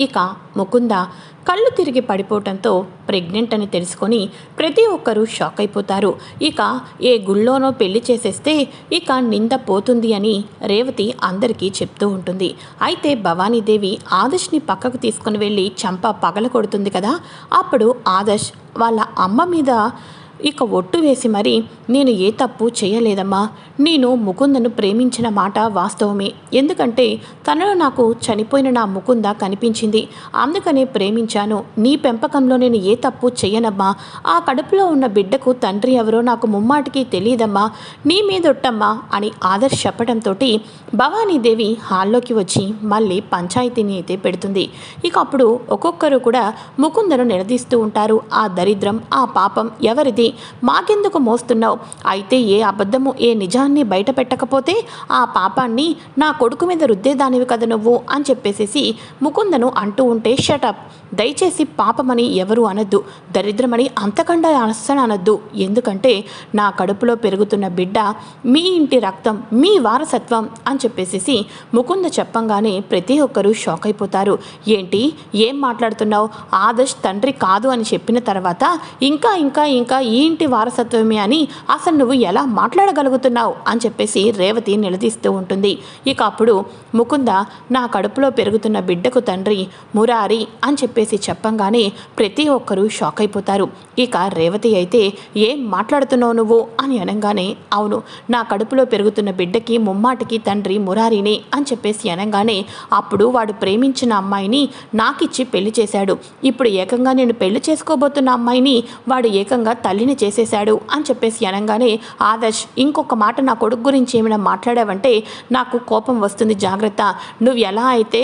ఇక ముకుంద కళ్ళు తిరిగి పడిపోవటంతో ప్రెగ్నెంట్ అని తెలుసుకొని ప్రతి ఒక్కరూ షాక్ అయిపోతారు. ఇక ఏ గుళ్ళోనో పెళ్ళి చేసేస్తే ఇక నింద పోతుంది అని రేవతి అందరికీ చెప్తూ ఉంటుంది. అయితే భవానీదేవి ఆదర్శ్ని పక్కకు తీసుకుని వెళ్ళి చంప పగల కొడుతుంది కదా? అప్పుడు ఆదర్శ్ వాళ్ళ అమ్మ మీద ఇక ఒట్టు వేసి మరి నేను ఏ తప్పు చేయలేదమ్మా. నేను ముకుందను ప్రేమించిన మాట వాస్తవమే. ఎందుకంటే తనలో నాకు చనిపోయిన నా ముకుంద కనిపించింది. అందుకనే ప్రేమించాను. నీ పెంపకంలో నేను ఏ తప్పు చెయ్యనమ్మా ఆ కడుపులో ఉన్న బిడ్డకు తండ్రి ఎవరో నాకు ముమ్మాటికి తెలియదమ్మా. నీ మీదొట్టమ్మా అని ఆదర్శ్ చెప్పడంతో భవానీదేవి హాల్లోకి వచ్చి మళ్ళీ పంచాయతీని అయితే పెడుతుంది. ఇక అప్పుడు ఒక్కొక్కరు కూడా ముకుందను నిలదీస్తూ ఉంటారు. ఆ దరిద్రం ఆ పాపం ఎవరిది? మాకెందుకు మోస్తున్నావు? అయితే ఏ అబద్ధము ఏ నిజాన్ని బయట పెట్టకపోతే ఆ పాపాన్ని నా కొడుకు మీద రుద్దేదానివి కదా నువ్వు అని చెప్పేసేసి ముకుందను అంటూ ఉంటే షటప్ దయచేసి పాపమని ఎవరు అనొద్దు. దరిద్రమని అంతకండా అస్సలు అనొద్దు. ఎందుకంటే నా కడుపులో పెరుగుతున్న బిడ్డ మీ ఇంటి రక్తం మీ వారసత్వం అని చెప్పేసేసి ముకుంద చెప్పంగానే ప్రతి ఒక్కరూ షాక్ అయిపోతారు. ఏంటి? ఏం మాట్లాడుతున్నావు? ఆదర్శ్ తండ్రి కాదు అని చెప్పిన తర్వాత ఇంకా ఇంకా ఇంకా ఈ ఇంటి వారసత్వమే అని అసలు నువ్వు ఎలా మాట్లాడగలుగుతున్నావు అని చెప్పేసి రేవతి నిలదీస్తూ ఉంటుంది. ఇక అప్పుడు ముకుంద నా కడుపులో పెరుగుతున్న బిడ్డకు తండ్రి మురారి అని చెప్పేసి చెప్పంగానే ప్రతి ఒక్కరూ షాక్ అయిపోతారు. ఇక రేవతి అయితే ఏం మాట్లాడుతున్నావు నువ్వు అని అనగానే అవును నా కడుపులో పెరుగుతున్న బిడ్డకి ముమ్మాటికి తండ్రి మురారిని అని చెప్పేసి అనగానే అప్పుడు వాడు ప్రేమించిన అమ్మాయిని నాకిచ్చి పెళ్ళి చేశాడు. ఇప్పుడు ఏకంగా నేను పెళ్ళి చేసుకోబోతున్న అమ్మాయిని వాడు ఏకంగా తల్లి పెళ్ళిని చేసేశాడు అని చెప్పేసి అనగానే ఆదర్శ్ ఇంకొక మాట నా కొడుకు గురించి ఏమైనా మాట్లాడావంటే నాకు కోపం వస్తుంది జాగ్రత్త. నువ్వు ఎలా అయితే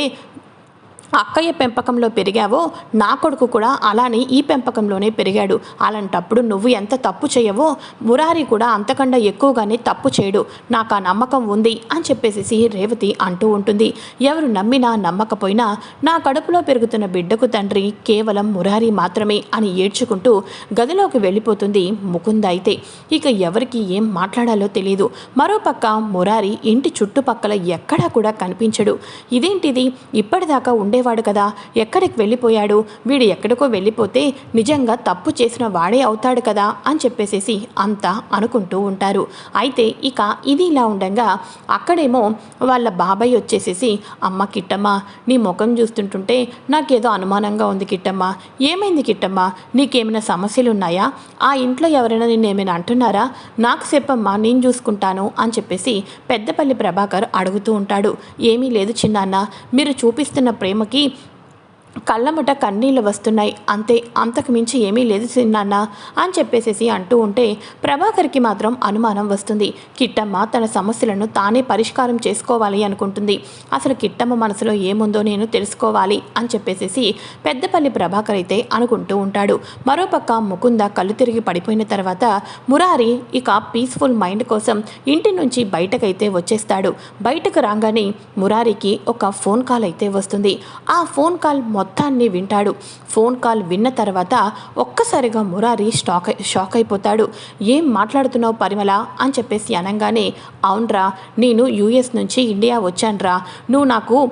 అక్కయ్య పెంపకంలో పెరిగావో నా కొడుకు కూడా అలానే ఈ పెంపకంలోనే పెరిగాడు. అలాంటప్పుడు నువ్వు ఎంత తప్పు చేయవో మురారి కూడా అంతకన్నా ఎక్కువగానే తప్పు చేయడు. నాకు ఆ నమ్మకం ఉంది అని చెప్పేసి రేవతి అంటూ ఉంటుంది. ఎవరు నమ్మినా నమ్మకపోయినా నా కడుపులో పెరుగుతున్న బిడ్డకు తండ్రి కేవలం మురారి మాత్రమే అని ఏడ్చుకుంటూ గదిలోకి వెళ్ళిపోతుంది ముకుంద అయితే. ఇక ఎవరికి ఏం మాట్లాడాలో తెలియదు మరోపక్క మురారి ఇంటి చుట్టుపక్కల ఎక్కడా కూడా కనిపించడు. ఇదేంటిది? ఇప్పటిదాకా ఉండేవాడు కదా. ఎక్కడికి వెళ్ళిపోయాడు? వీడు ఎక్కడికో వెళ్ళిపోతే నిజంగా తప్పు చేసిన వాడే అవుతాడు కదా అని చెప్పేసేసి అంతా అనుకుంటూ ఉంటారు. అయితే ఇక ఇది ఇలా ఉండగా అక్కడేమో వాళ్ళ బాబాయ్ వచ్చేసేసి అమ్మ కిట్టమ్మ నీ ముఖం చూస్తుంటుంటే నాకేదో అనుమానంగా ఉంది కిట్టమ్మ. ఏమైంది కిట్టమ్మ? నీకేమైనా సమస్యలు ఉన్నాయా ఆ ఇంట్లో ఎవరైనా నిన్ను ఏమైనా అంటున్నారా? నాకు చెప్పమ్మా నేను చూసుకుంటాను అని చెప్పేసి పెద్దపల్లి ప్రభాకర్ అడుగుతూ ఉంటాడు. ఏమీ లేదు చిన్నాన్న. మీరు చూపిస్తున్న ప్రేమ aquí. కళ్ళముట కన్నీళ్ళు వస్తున్నాయి. అంతే అంతకు మించి ఏమీ లేదు చిన్నాన్న అని చెప్పేసేసి అంటూ ఉంటే ప్రభాకర్కి మాత్రం అనుమానం వస్తుంది. కిట్టమ్మ తన సమస్యలను తానే పరిష్కారం చేసుకోవాలి అనుకుంటుంది. అసలు కిట్టమ్మ మనసులో ఏముందో నేను తెలుసుకోవాలి అని చెప్పేసేసి పెద్దపల్లి ప్రభాకర్ అయితే అనుకుంటూ ఉంటాడు. మరోపక్క ముకుంద కళ్ళు తిరిగి పడిపోయిన తర్వాత మురారి ఇక పీస్ఫుల్ మైండ్ కోసం ఇంటి నుంచి బయటకైతే వచ్చేస్తాడు. బయటకు రాగానే మురారికి ఒక ఫోన్ కాల్ అయితే వస్తుంది. ఆ ఫోన్ కాల్ మొత్తం మొత్తాన్ని వింటాడు. ఫోన్ కాల్ విన్న తర్వాత ఒక్కసారిగా మురారి స్టాక్ షాక్ అయిపోతాడు. ఏం మాట్లాడుతున్నావు పరిమళ? అని చెప్పేసి అనగానే అవునరా నేను యూఎస్ నుంచి ఇండియా వచ్చానురా. నువ్వు నాకు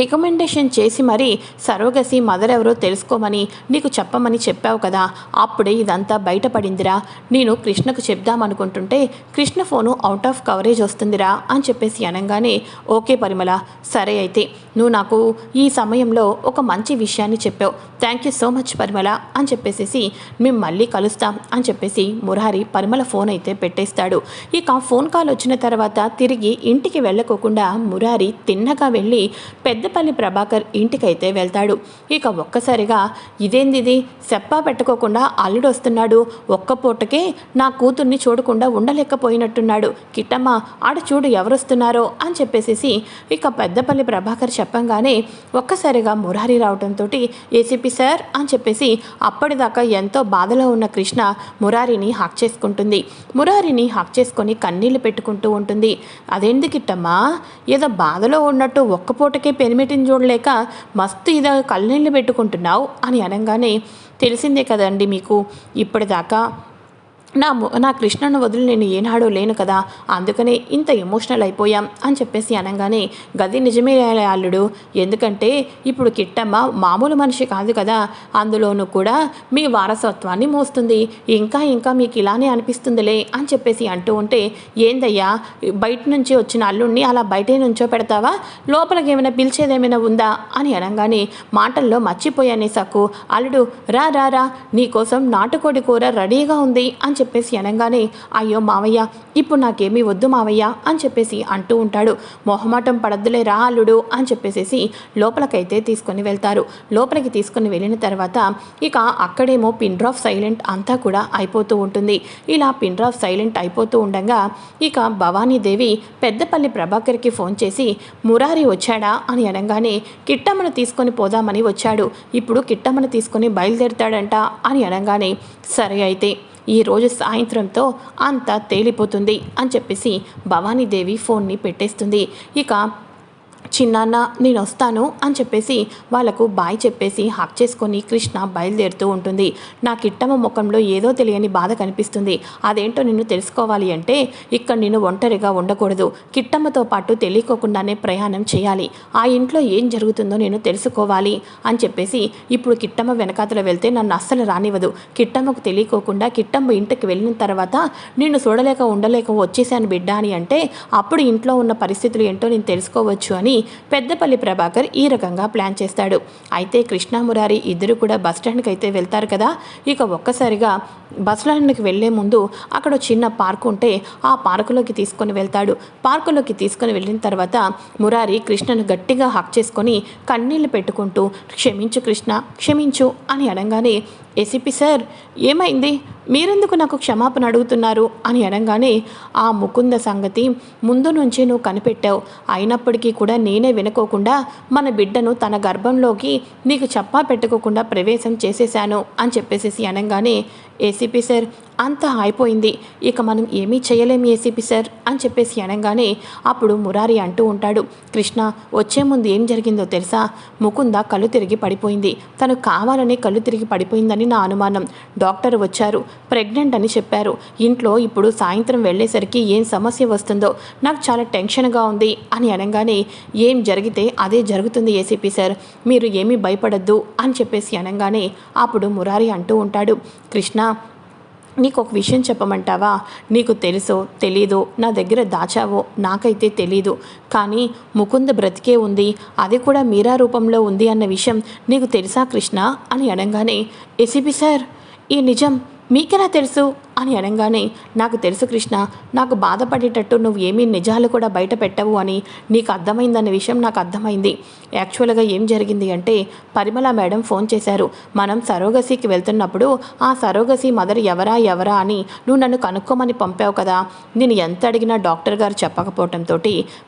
రికమెండేషన్ చేసి మరీ సరోగసి మదర్ ఎవరో తెలుసుకోమని నీకు చెప్పమని చెప్పావు కదా అప్పుడే ఇదంతా బయటపడిందిరా. నేను కృష్ణకు చెప్దామనుకుంటుంటే Krishna phone out of coverage వస్తుందిరా అని చెప్పేసి అనగానే ఓకే పరిమళ సరే అయితే నువ్వు నాకు ఈ సమయంలో ఒక మంచి విషయాన్ని చెప్పావు. Thank you so much Parimala అని చెప్పేసి మేము మళ్ళీ కలుస్తాం అని చెప్పేసి మురారి పరిమళ ఫోన్ అయితే పెట్టేస్తాడు. ఇక ఫోన్ కాల్ వచ్చిన తర్వాత తిరిగి ఇంటికి వెళ్ళకోకుండా మురారి తిన్నగా వెళ్ళి పెద్ద పెద్దపల్లి ప్రభాకర్ ఇంటికైతే వెళ్తాడు. ఇక ఒక్కసారిగా ఇదేందిది? చెప్పా పెట్టుకోకుండా అల్లుడు వస్తున్నాడు ఒక్క పూటకే నా కూతుర్ని చూడకుండా ఉండలేకపోయినట్టున్నాడు. కిట్టమ్మ ఆడ చూడు ఎవరొస్తున్నారో అని చెప్పేసేసి ఇక పెద్దపల్లి ప్రభాకర్ చెప్పంగానే ఒక్కసారిగా మురారి రావడంతో ఏసీపీ సార్ అని చెప్పేసి అప్పటిదాకా ఎంతో బాధలో ఉన్న కృష్ణ మురారిని హాక్ చేసుకుంటుంది. మురారిని హాక్ చేసుకొని కన్నీళ్ళు పెట్టుకుంటూ ఉంటుంది. అదేందుకిట్టమ్మా ఏదో బాధలో ఉన్నట్టు ఒక్క పూటకే పెనిమిటిని చూడలేక మస్తు ఇదో కళ్ళనీళ్ళు పెట్టుకుంటున్నావు అని అనగానే తెలిసిందే కదండి మీకు ఇప్పటిదాకా నా నా కృష్ణను వదిలి నేను ఏనాడో లేను కదా అందుకనే ఇంత ఎమోషనల్ అయిపోయాం అని చెప్పేసి అనగానే గది నిజమే అల్లుడు ఎందుకంటే ఇప్పుడు కిట్టమ్మ మామూలు మనిషి కాదు కదా అందులోనూ కూడా మీ వారసత్వాన్ని మోస్తుంది ఇంకా ఇంకా మీకు ఇలానే అనిపిస్తుందిలే అని చెప్పేసి అంటూ ఉంటే ఏందయ్యా బయట నుంచి వచ్చిన అల్లుడిని అలా బయటే నుంచో పెడతావా లోపలికి ఏమైనా పిలిచేదేమైనా ఉందా అని అనగానే మాటల్లో మర్చిపోయానే సక్కు అల్లుడు రా రా రా నీకోసం నాటుకోడి కూర రెడీగా ఉంది అని చెప్పేసి అనగానే అయ్యో మావయ్య ఇప్పుడు నాకేమీ వద్దు మావయ్య అని చెప్పేసి అంటూ ఉంటాడు. మొహమాటం పడద్దులే రా అల్లుడు అని చెప్పేసి లోపలకైతే తీసుకొని వెళ్తారు. లోపలికి తీసుకొని వెళ్ళిన తర్వాత ఇక అక్కడేమో పిన్ డ్రాప్ సైలెంట్ అంతా కూడా అయిపోతూ ఉంటుంది. ఇలా పిన్ డ్రాప్ సైలెంట్ అయిపోతూ ఉండగా ఇక భవానీదేవి పెద్దపల్లి ప్రభాకర్కి ఫోన్ చేసి మురారి వచ్చాడా? అని అనగానే కిట్టమ్మను తీసుకొని పోదామని వచ్చాడు. ఇప్పుడు కిట్టమ్మను తీసుకొని బయలుదేరుతాడంట అని అనగానే సరే అయితే ఈ రోజు సాయంత్రంతో అంతా తేలిపోతుంది అని చెప్పేసి భవానీదేవి ఫోన్ని పెట్టేస్తుంది. ఇక చిన్నాన్న నేను వస్తాను అని చెప్పేసి వాళ్ళకు బాయ్ చెప్పేసి హక్ చేసుకొని కృష్ణ బయలుదేరుతూ ఉంటుంది. నా కిట్టమ్మ ముఖంలో ఏదో తెలియని బాధ కనిపిస్తుంది. అదేంటో నిన్ను తెలుసుకోవాలి అంటే ఇక్కడ నేను ఒంటరిగా ఉండకూడదు. కిట్టమ్మతో పాటు తెలియకోకుండానే ప్రయాణం చేయాలి. ఆ ఇంట్లో ఏం జరుగుతుందో నేను తెలుసుకోవాలి అని చెప్పేసి ఇప్పుడు కిట్టమ్మ వెనకాతల వెళ్తే నన్ను అస్సలు రానివ్వదు. కిట్టమ్మకు తెలియకోకుండా కిట్టమ్మ ఇంటికి వెళ్ళిన తర్వాత నిన్ను చూడలేక ఉండలేక వచ్చేసాను బిడ్డ అని అంటే అప్పుడు ఇంట్లో ఉన్న పరిస్థితులు ఏంటో నేను తెలుసుకోవచ్చు అని పెద్దపల్లి ప్రభాకర్ ఈ రకంగా ప్లాన్ చేస్తాడు. అయితే కృష్ణామురారి ఇద్దరు కూడా బస్ స్టాండ్కి అయితే వెళ్తారు కదా. ఇక ఒక్కసారిగా బస్ స్టాండ్కి వెళ్ళే ముందు అక్కడ చిన్న పార్క్ ఉంటే ఆ పార్కులోకి తీసుకొని వెళ్తాడు. పార్కులోకి తీసుకొని వెళ్ళిన తర్వాత మురారి కృష్ణను గట్టిగా హక్ చేసుకొని కన్నీళ్ళు పెట్టుకుంటూ క్షమించు కృష్ణ క్షమించు అని అనగానే ఏసీపీ సార్ ఏమైంది? మీరెందుకు నాకు క్షమాపణ అడుగుతున్నారు? అని అనగానే ఆ ముకుంద సంగతి ముందు నుంచి నువ్వు కనిపెట్టావు. అయినప్పటికీ కూడా నేనే వినుకోకుండా మన బిడ్డను తన గర్భంలోకి నీకు చెప్పా పెట్టుకోకుండా ప్రవేశం చేసేశాను అని చెప్పేసేసి అనగానే ఏసీపీ సార్ అంతా అయిపోయింది. ఇక మనం ఏమీ చేయలేం ఏసీపీ సార్ అని చెప్పేసి అనగానే అప్పుడు మురారి అంటూ ఉంటాడు. కృష్ణ వచ్చే ముందు ఏం జరిగిందో తెలుసా? ముకుంద కళ్ళు తిరిగి పడిపోయింది. తను కావాలని కళ్ళు తిరిగి పడిపోయిందని నా అనుమానం. డాక్టర్ వచ్చారు. ప్రెగ్నెంట్ అని చెప్పారు. ఇంట్లో ఇప్పుడు సాయంత్రం వెళ్ళేసరికి ఏం సమస్య వస్తుందో నాకు చాలా టెన్షన్గా ఉంది అని అనగానే ఏం జరిగితే అదే జరుగుతుంది ఏసీపీ సార్. మీరు ఏమీ భయపడద్దు అని చెప్పేసి అనగానే అప్పుడు మురారి అంటూ ఉంటాడు. కృష్ణ నీకు ఒక విషయం చెప్పమంటావా? నీకు తెలుసో తెలీదో నా దగ్గర దాచావో నాకైతే తెలీదు. కానీ ముకుంద బ్రతికే ఉంది అది కూడా మీరా రూపంలో ఉంది అన్న విషయం నీకు తెలుసా కృష్ణ? అని అనగానే ఎసిపి సార్ ఈ నిజం మీకెలా తెలుసు? అని అనగానే నాకు తెలుసు కృష్ణ నాకు బాధపడేటట్టు నువ్వు ఏమీ నిజాలు కూడా బయట పెట్టవు అని నీకు అర్థమైందన్న విషయం నాకు అర్థమైంది. యాక్చువల్గా ఏం జరిగింది అంటే పరిమళ మేడం ఫోన్ చేశారు. మనం సరోగసికి వెళ్తున్నప్పుడు ఆ సరోగసి మదర్ ఎవరా ఎవరా అని నువ్వు నన్ను కనుక్కోమని పంపావు కదా. నేను ఎంత అడిగినా డాక్టర్ గారు చెప్పకపోవటంతో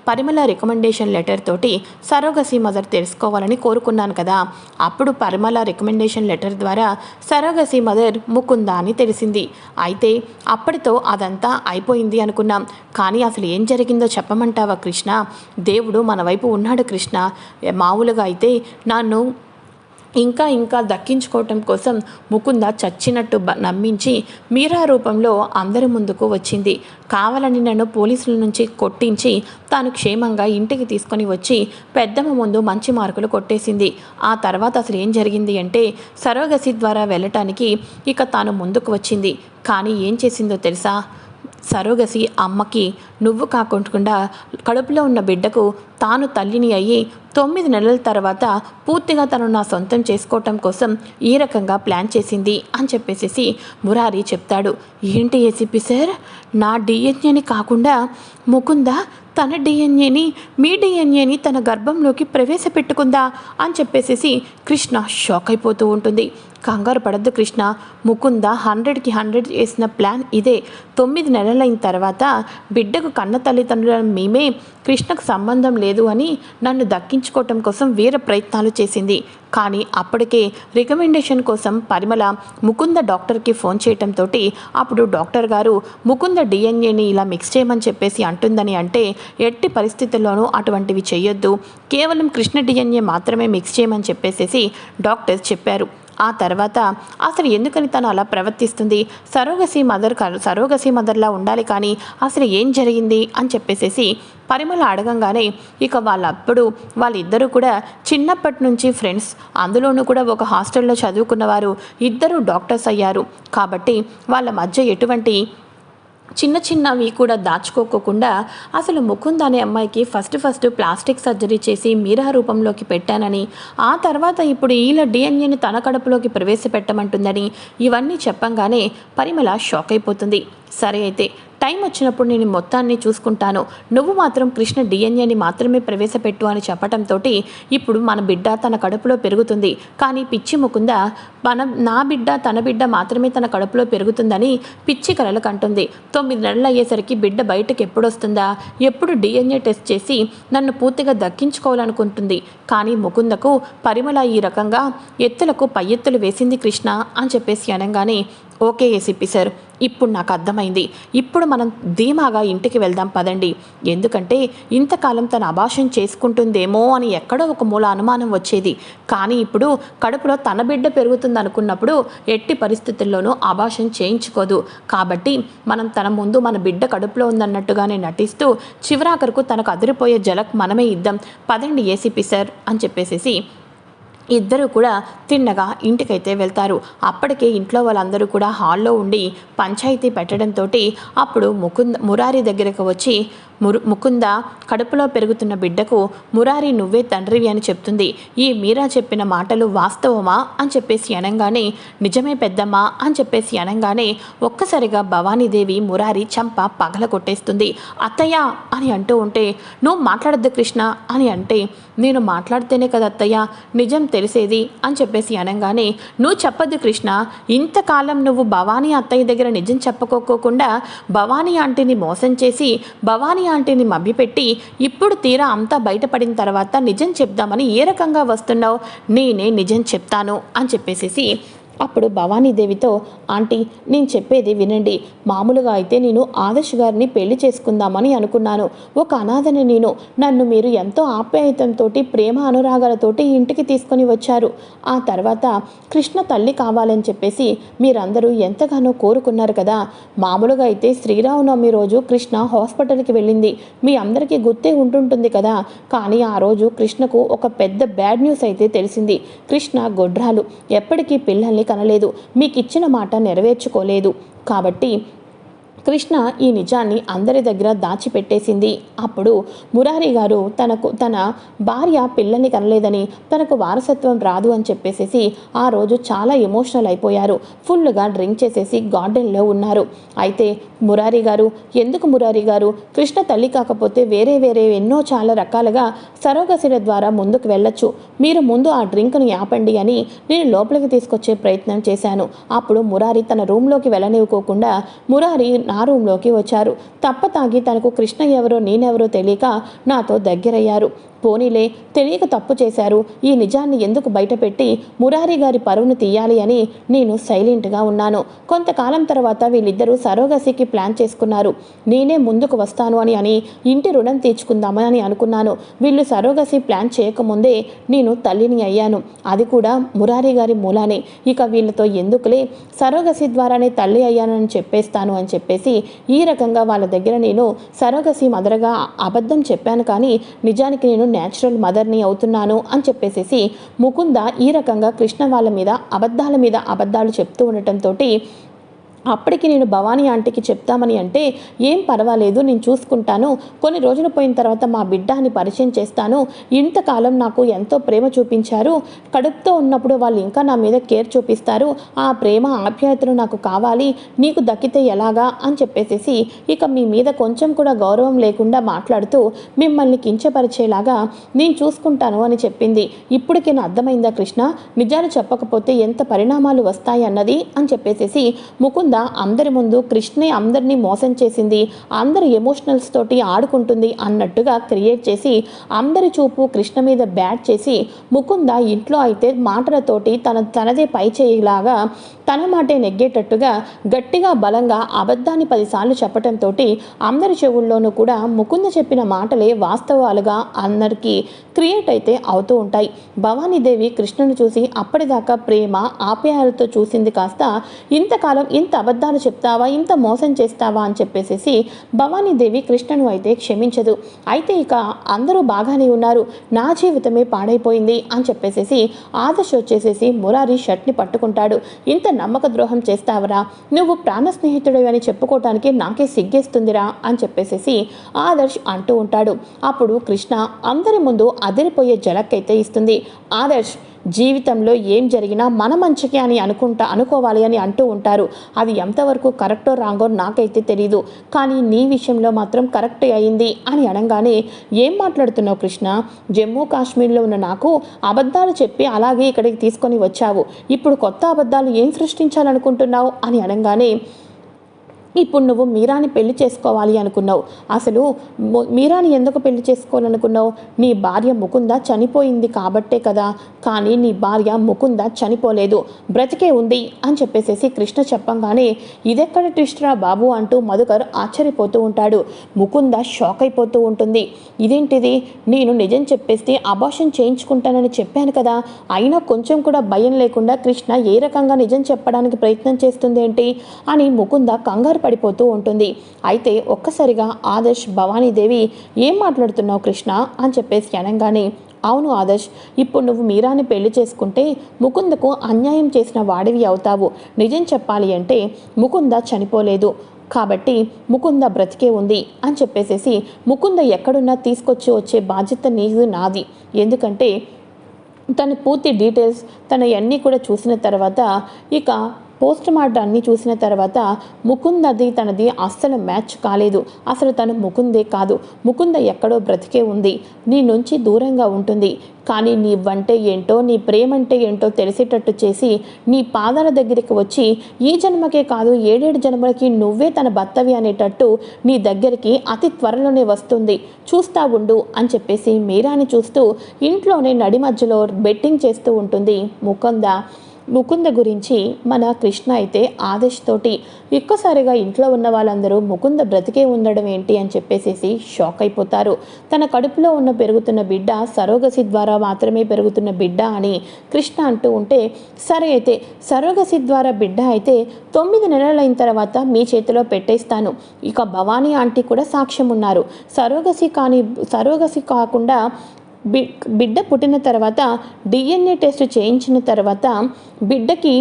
పరిమళ రికమెండేషన్ లెటర్ తోటి సరోగసి మదర్ తెలుసుకోవాలని కోరుకున్నాను కదా. అప్పుడు పరిమళ రికమెండేషన్ లెటర్ ద్వారా సరోగసి మదర్ ముకుందా అని తెలిసింది. అయితే అయితే అప్పటితో అదంతా అయిపోయింది అనుకున్నాం. కానీ అసలు ఏం జరిగిందో చెప్పమంటావా కృష్ణ? దేవుడు మన వైపు ఉన్నాడు కృష్ణ. మామూలుగా అయితే నన్ను ఇంకా ఇంకా దక్కించుకోవటం కోసం ముకుంద చచ్చినట్టు బ- నమ్మించి మీరా రూపంలో అందరి ముందుకు వచ్చింది. కావాలని నన్ను పోలీసుల నుంచి కొట్టించి తాను క్షేమంగా ఇంటికి తీసుకొని వచ్చి పెద్దమ్మ ముందు మంచి మార్కులు కొట్టేసింది. ఆ తర్వాత అసలు ఏం జరిగింది అంటే సరోగసి ద్వారా వెళ్ళటానికి ఇక తాను ముందుకు వచ్చింది. కానీ ఏం చేసిందో తెలుసా? సరోగసి అమ్మకి నువ్వు కాకుండా కడుపులో ఉన్న బిడ్డకు తాను తల్లిని అయ్యి తొమ్మిది నెలల తర్వాత పూర్తిగా తను నా సొంతం చేసుకోవటం కోసం ఈ రకంగా ప్లాన్ చేసింది అని చెప్పేసి మురారి చెప్తాడు. ఏంటి ఏసీపీ సార్? నా డిఎన్ఏని కాకుండా ముకుంద తన డిఎన్ఏని మీ డిఎన్ఏని తన గర్భంలోకి ప్రవేశపెట్టుకుందా అని చెప్పేసి కృష్ణ షాక్ అయిపోతూ ఉంటుంది. కంగారు పడద్దు కృష్ణ. ముకుంద హండ్రెడ్కి హండ్రెడ్ చేసిన ప్లాన్ ఇదే. తొమ్మిది నెలలైన తర్వాత బిడ్డకు కన్న తల్లిదండ్రుల మేమే కృష్ణకు సంబంధం లేదు అని నన్ను దక్కించుకోవటం కోసం వీర ప్రయత్నాలు చేసింది. కానీ అప్పటికే రికమెండేషన్ కోసం పరిమళ ముకుంద డాక్టర్కి ఫోన్ చేయటంతో అప్పుడు డాక్టర్ గారు ముకుంద డిఎన్ఏని ఇలా మిక్స్ చేయమని చెప్పేసి అంటుందని అంటే ఎట్టి పరిస్థితుల్లోనూ అటువంటివి చేయొద్దు కేవలం కృష్ణ డిఎన్ఏ మాత్రమే మిక్స్ చేయమని చెప్పేసేసి డాక్టర్స్ చెప్పారు. ఆ తర్వాత అసలు ఎందుకని తను అలా ప్రవర్తిస్తుంది? సరోగసి మదర్ కా- సరోగసి మదర్లా ఉండాలి కానీ అసలు ఏం జరిగింది? అని చెప్పేసేసి పరిమళ అడగంగానే ఇక వాళ్ళప్పుడు వాళ్ళిద్దరూ కూడా చిన్నప్పటి నుంచి ఫ్రెండ్స్. అందులోనూ కూడా ఒక హాస్టల్లో చదువుకున్నవారు ఇద్దరు డాక్టర్స్ అయ్యారు. కాబట్టి వాళ్ళ మధ్య ఎటువంటి చిన్న చిన్నవి కూడా దాచుకోకుండా అసలు ముకుంద్ అనే అమ్మాయికి ఫస్ట్ ఫస్ట్ ప్లాస్టిక్ సర్జరీ చేసి మీరా రూపంలోకి పెట్టానని ఆ తర్వాత ఇప్పుడు ఈల డిఎన్ఏని తన కడుపులోకి ప్రవేశపెట్టమంటుందని ఇవన్నీ చెప్పంగానే పరిమళ షాక్ అయిపోతుంది సరే అయితే టైం వచ్చినప్పుడు నేను మొత్తాన్ని చూసుకుంటాను. నువ్వు మాత్రం కృష్ణ డిఎన్ఏని మాత్రమే ప్రవేశపెట్టు అని చెప్పటంతో ఇప్పుడు మన బిడ్డ తన కడుపులో పెరుగుతుంది. కానీ పిచ్చి ముకుంద మన నా బిడ్డ తన బిడ్డ మాత్రమే తన కడుపులో పెరుగుతుందని పిచ్చి కలలు కంటుంది. తొమ్మిది నెలలు అయ్యేసరికి బిడ్డ బయటకు ఎప్పుడొస్తుందా ఎప్పుడు డిఎన్ఏ టెస్ట్ చేసి నన్ను పూర్తిగా దక్కించుకోవాలనుకుంటుంది. కానీ ముకుందకు పరిమళ ఈ రకంగా ఎత్తులకు పై ఎత్తులు వేసింది కృష్ణ అని చెప్పేసి అనగానే ఓకే ఏసీపీ సార్. ఇప్పుడు నాకు అర్థమైంది. ఇప్పుడు మనం ధీమాగా ఇంటికి వెళ్దాం పదండి. ఎందుకంటే ఇంతకాలం తన అభాషం చేసుకుంటుందేమో అని ఎక్కడో ఒక మూల అనుమానం వచ్చేది. కానీ ఇప్పుడు కడుపులో తన బిడ్డ పెరుగుతుంది అనుకున్నప్పుడు ఎట్టి పరిస్థితుల్లోనూ అభాషం చేయించుకోదు. కాబట్టి మనం తన ముందు మన బిడ్డ కడుపులో ఉందన్నట్టుగానే నటిస్తూ చివరాఖరుకు తనకు అదిరిపోయే జలక్ మనమే ఇద్దాం. పదండి ఏసీపీ సార్ అని చెప్పేసేసి ఇద్దరు కూడా తిన్నగా ఇంటికైతే వెళ్తారు. అప్పటికే ఇంట్లో వాళ్ళందరూ కూడా హాల్లో ఉండి పంచాయతీ పెట్టడంతో అప్పుడు ముకుంద మురారి దగ్గరకు వచ్చి మురు ముకుంద కడుపులో పెరుగుతున్న బిడ్డకు మురారి నువ్వే తండ్రివి అని చెప్తుంది. ఈ మీరా చెప్పిన మాటలు వాస్తవమా? అని చెప్పేసి అనగానే నిజమే పెద్దమ్మా అని చెప్పేసి అనగానే ఒక్కసారిగా భవానీదేవి మురారి చంప పగల కొట్టేస్తుంది అత్తయ్య అని అంటూ ఉంటే నువ్వు మాట్లాడద్దు కృష్ణ అని అంటే నేను మాట్లాడితేనే కదా అత్తయ్య నిజం తెలిసేది అని చెప్పేసి అనగానే నువ్వు చెప్పద్దు కృష్ణ ఇంతకాలం నువ్వు భవానీ అత్తయ్య దగ్గర నిజం చెప్పుకోకుండా భవానీ ఆంటీని మోసం చేసి భవానీ ఆంటీని మభ్యపెట్టి ఇప్పుడు తీరా అంతా బయటపడిన తర్వాత నిజం చెప్దామని ఏ రకంగా వస్తున్నావు? నేనే నిజం చెప్తాను అని చెప్పేసేసి అప్పుడు భవానీదేవితో ఆంటీ నేను చెప్పేది వినండి. మామూలుగా అయితే నేను ఆదర్శ్ గారిని పెళ్ళి చేసుకుందామని అనుకున్నాను. ఒక అనాథని నేను. నన్ను మీరు ఎంతో ఆప్యాయతంతో ప్రేమ అనురాగాలతోటి ఇంటికి తీసుకొని వచ్చారు. ఆ తర్వాత కృష్ణ తల్లి కావాలని చెప్పేసి మీరందరూ ఎంతగానో కోరుకున్నారు కదా. మామూలుగా అయితే శ్రీరామనవమి రోజు కృష్ణ హాస్పిటల్కి వెళ్ళింది. మీ అందరికీ గుర్తే ఉంటుంటుంది కదా. కానీ ఆ రోజు కృష్ణకు ఒక పెద్ద బ్యాడ్ న్యూస్ అయితే తెలిసింది. కృష్ణ గొడ్రాలు. ఎప్పటికీ పిల్లల్ని కనలేదు. మీకు ఇచ్చిన మాట నెరవేర్చుకోలేదు. కాబట్టి కృష్ణ ఈ నిజాన్ని అందరి దగ్గర దాచిపెట్టేసింది. అప్పుడు మురారి గారు తనకు తన భార్య పిల్లల్ని కనలేదని తనకు వారసత్వం రాదు అని చెప్పేసేసి ఆ రోజు చాలా ఎమోషనల్ అయిపోయారు. ఫుల్గా డ్రింక్ చేసేసి గార్డెన్లో ఉన్నారు. అయితే మురారి గారు ఎందుకు మురారి గారు? కృష్ణ తల్లి కాకపోతే వేరే వేరే ఎన్నో చాలా రకాలుగా సరోగసిల ద్వారా ముందుకు వెళ్ళొచ్చు. మీరు ముందు ఆ డ్రింక్ను ఆపండి అని నేను లోపలికి తీసుకొచ్చే ప్రయత్నం చేశాను. అప్పుడు మురారి తన రూమ్లోకి వెళ్ళనివ్వకోకుండా మురారి నా రూమ్లోకి వచ్చారు. తప్ప తాగి తనకు కృష్ణ ఎవరో నేనెవరో తెలియక నాతో దగ్గరయ్యారు. పోనీలే తెలియక తప్పు చేశారు. ఈ నిజాన్ని ఎందుకు బయటపెట్టి మురారి గారి పరువును తీయాలి అని నేను సైలెంట్గా ఉన్నాను. కొంతకాలం తర్వాత వీళ్ళిద్దరూ సరోగసికి ప్లాన్ చేసుకున్నారు. నేనే ముందుకు వస్తాను అని అని ఇంటి రుణం తీర్చుకుందామని అనుకున్నాను. వీళ్ళు సరోగసి ప్లాన్ చేయకముందే నేను తల్లిని అయ్యాను. అది కూడా మురారి గారి మూలానే. ఇక వీళ్ళతో ఎందుకులే? సరోగసి ద్వారానే తల్లి అయ్యానని చెప్పేస్తాను అని చెప్పేసి ఈ రకంగా వాళ్ళ దగ్గర నేను సరోగసి మదరగా అబద్ధం చెప్పాను కానీ నిజానికి నేను న్యాచురల్ మదర్ని అవుతున్నాను అని చెప్పేసేసి ముకుంద ఈ రకంగా కృష్ణ వాళ్ళ మీద అబద్ధాల మీద అబద్ధాలు చెప్తూ ఉండటంతో అప్పటికి నేను భవానీ ఆంటీకి చెప్తామని అంటే ఏం పర్వాలేదు నేను చూసుకుంటాను. కొన్ని రోజులు పోయిన తర్వాత మా బిడ్డ అని పరిచయం చేస్తాను. ఇంతకాలం నాకు ఎంతో ప్రేమ చూపించారు. కడుపుతో ఉన్నప్పుడు వాళ్ళు ఇంకా నా మీద కేర్ చూపిస్తారు. ఆ ప్రేమ ఆప్యాయతలు నాకు కావాలి. నీకు దక్కితే ఎలాగా? అని చెప్పేసేసి ఇక మీ మీద కొంచెం కూడా గౌరవం లేకుండా మాట్లాడుతూ మిమ్మల్ని కించపరిచేలాగా నేను చూసుకుంటాను అని చెప్పింది. ఇప్పటికే నా అర్థమైందా కృష్ణ? నిజాలు చెప్పకపోతే ఎంత పరిణామాలు వస్తాయి అన్నది అని చెప్పేసేసి ముకుంద్ అందరి ముందు కృష్ణే అందరినీ మోసం చేసింది అందరి ఎమోషనల్స్ తోటి ఆడుకుంటుంది అన్నట్టుగా క్రియేట్ చేసి అందరి చూపు కృష్ణ మీద బ్యాట్ చేసి ముకుంద ఇంట్లో అయితే మాటలతోటి తన తనదే పై చేయిలాగా తన మాటే నెగ్గేటట్టుగా గట్టిగా బలంగా అబద్ధాన్ని పదిసార్లు చెప్పటంతో అందరి చెవుల్లోనూ కూడా ముకుంద చెప్పిన మాటలే వాస్తవాలుగా అందరికీ క్రియేట్ అయితే అవుతూ ఉంటాయి. భవానీదేవి కృష్ణను చూసి అప్పటిదాకా ప్రేమ ఆప్యాయాలతో చూసింది కాస్త ఇంతకాలం ఇంత అబద్ధాలు చెప్తావా? ఇంత మోసం చేస్తావా? అని చెప్పేసేసి భవానీదేవి కృష్ణను అయితే క్షమించదు. అయితే ఇక అందరూ బాగానే ఉన్నారు. నా జీవితమే పాడైపోయింది అని చెప్పేసేసి ఆదర్శ్ వచ్చేసేసి మురారి షర్ట్ని పట్టుకుంటాడు. ఇంత నమ్మక ద్రోహం చేస్తావరా? నువ్వు ప్రాణ స్నేహితుడు అని చెప్పుకోవటానికి నాకే సిగ్గేస్తుందిరా అని చెప్పేసేసి ఆదర్శ్ అంటూ ఉంటాడు. అప్పుడు కృష్ణ అందరి ముందు అదిరిపోయే జలక్కైతే ఇస్తుంది. ఆదర్శ్ జీవితంలో ఏం జరిగినా మన మంచికి అని అనుకుంటా అనుకోవాలి అని అంటూ ఉంటారు. అది ఎంతవరకు కరెక్టో రాంగో నాకైతే తెలీదు. కానీ నీ విషయంలో మాత్రం కరెక్ట్ అయింది అని అనగానే ఏం మాట్లాడుతున్నావు కృష్ణ? జమ్మూ కాశ్మీర్లో ఉన్న నాకు అబద్ధాలు చెప్పి అలాగే ఇక్కడికి తీసుకొని వచ్చావు. ఇప్పుడు కొత్త అబద్ధాలు ఏం సృష్టించాలనుకుంటున్నావు? అని అనగానే ఇప్పుడు నువ్వు మీరాని పెళ్ళి చేసుకోవాలి అనుకున్నావు. అసలు మీరాని ఎందుకు పెళ్ళి చేసుకోవాలనుకున్నావు? నీ భార్య ముకుంద చనిపోయింది కాబట్టే కదా. కానీ నీ భార్య ముకుంద చనిపోలేదు. బ్రతికే ఉంది అని చెప్పేసేసి కృష్ణ చెప్పంగానే ఇదెక్కడ ట్విస్ట్రా బాబు అంటూ మధుకర్ ఆశ్చర్యపోతూ ఉంటాడు. ముకుంద షాక్ అయిపోతూ ఉంటుంది. ఇదేంటిది? నేను నిజం చెప్పేస్తే అబార్షన్ చేయించుకుంటానని చెప్పాను కదా. అయినా కొంచెం కూడా భయం లేకుండా కృష్ణ ఏ రకంగా నిజం చెప్పడానికి ప్రయత్నం చేస్తుంది ఏంటి అని ముకుంద కంగారు పడిపోతూ ఉంటుంది. అయితే ఒక్కసారిగా ఆదర్శ్ భవానీదేవి ఏం మాట్లాడుతున్నావు కృష్ణ? అని చెప్పేసి అనగానే అవును ఆదర్శ్ ఇప్పుడు నువ్వు మీరాని పెళ్ళి చేసుకుంటే ముకుందకు అన్యాయం చేసిన వాడివి అవుతావు. నిజం చెప్పాలి అంటే ముకుంద చనిపోలేదు. కాబట్టి ముకుంద బ్రతికే ఉంది అని చెప్పేసేసి ముకుంద ఎక్కడున్నా తీసుకొచ్చి వచ్చే బాధ్యత నీది నాది. ఎందుకంటే తన పూర్తి డీటెయిల్స్ తన అన్నీ కూడా చూసిన తర్వాత ఇక పోస్ట్ మార్టం అన్ని చూసిన తర్వాత ముకుందది తనది అస్సలు మ్యాచ్ కాలేదు. అసలు తను ముకుందే కాదు. ముకుంద ఎక్కడో బ్రతికే ఉంది. నీ నుంచి దూరంగా ఉంటుంది. కానీ నీ వంటే ఏంటో నీ ప్రేమంటే ఏంటో తెలిసేటట్టు చేసి నీ పాదాల దగ్గరికి వచ్చి ఈ జన్మకే కాదు ఏడేడు జన్మలకి నువ్వే తన భర్తవి అనేటట్టు నీ దగ్గరికి అతి త్వరలోనే వస్తుంది. చూస్తా ఉండు అని చెప్పేసి మీరాని చూస్తూ ఇంట్లోనే నడి మధ్యలో బెట్టింగ్ చేస్తూ ఉంటుంది ముకుంద. ముకుంద గురించి మన కృష్ణ అయితే ఆదేశ్ తోటి ఒక్కసారిగా ఇంట్లో ఉన్న వాళ్ళందరూ ముకుంద బ్రతికే ఉండడం ఏంటి అని చెప్పేసేసి షాక్ అయిపోతారు. తన కడుపులో ఉన్న పెరుగుతున్న బిడ్డ సరోగసి ద్వారా మాత్రమే పెరుగుతున్న బిడ్డ అని కృష్ణ అంటూ ఉంటే సరే అయితే సరోగసి ద్వారా బిడ్డ అయితే తొమ్మిది నెలలైన తర్వాత మీ చేతిలో పెట్టేస్తాను. ఇక భవానీ ఆంటీ కూడా సాక్ష్యం ఉన్నారు. సరోగసి కానీ సరోగసి కాకుండా బిడ్డ పుట్టిన తర్వాత డిఎన్ఏ టెస్ట్ చేయించిన తర్వాత బిడ్డకి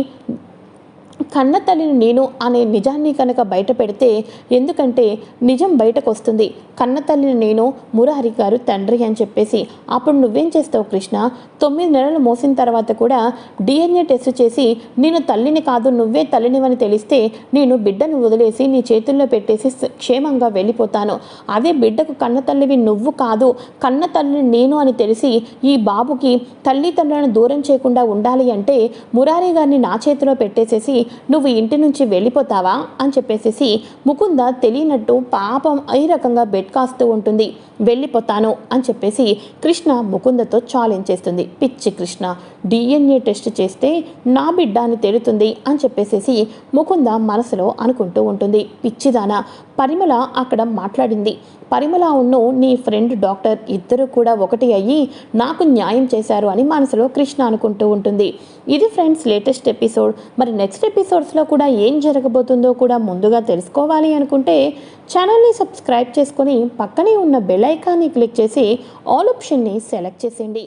కన్న తల్లిని నేను అనే నిజాన్ని కనుక బయట పెడితే ఎందుకంటే నిజం బయటకు వస్తుంది కన్న తల్లిని నేను మురారి గారు తండ్రి అని చెప్పేసి. అప్పుడు నువ్వేం చేస్తావు కృష్ణ? తొమ్మిది నెలలు మోసిన తర్వాత కూడా డిఎన్ఏ టెస్ట్ చేసి నేను తల్లిని కాదు నువ్వే తల్లినివని తెలిస్తే నేను బిడ్డను వదిలేసి నీ చేతుల్లో పెట్టేసి క్షేమంగా వెళ్ళిపోతాను. అదే బిడ్డకు కన్న తల్లివి నువ్వు కాదు కన్న తల్లిని నేను అని తెలిసి ఈ బాబుకి తల్లిదండ్రులను దూరం చేయకుండా ఉండాలి అంటే మురారి గారిని నా చేతిలో పెట్టేసేసి నువ్వు ఇంటి నుంచి వెళ్ళిపోతావా? అని చెప్పేసేసి ముకుంద తెలియనట్టు పాపం ఈ రకంగా బెడ్ కాస్తూ ఉంటుంది. వెళ్ళిపోతాను అని చెప్పేసి కృష్ణ ముకుందతో ఛాలెంజ్ చేస్తుంది. పిచ్చి కృష్ణ డిఎన్ఏ టెస్ట్ చేస్తే నా బిడ్డ అని తెలుతుంది అని చెప్పేసేసి ముకుంద మనసులో అనుకుంటూ ఉంటుంది. పిచ్చిదానా పరిమళ అక్కడ మాట్లాడింది. పరిమళ ఉన్ను నీ ఫ్రెండ్ డాక్టర్ ఇద్దరు కూడా ఒకటి అయ్యి నాకు న్యాయం చేశారు అని మనసులో కృష్ణ అనుకుంటూ ఉంటుంది. ఇది ఫ్రెండ్స్ లేటెస్ట్ ఎపిసోడ్ మరి నెక్స్ట్ ఎపిసోడ్ ఎపిసోడ్స్లో కూడా ఏం జరగబోతుందో కూడా ముందుగా తెలుసుకోవాలి అనుకుంటే ఛానల్ని సబ్స్క్రైబ్ చేసుకొని పక్కనే ఉన్న బెల్ ఐకాన్ని క్లిక్ చేసి ఆల్ ఆప్షన్ని సెలెక్ట్ చేసేయండి.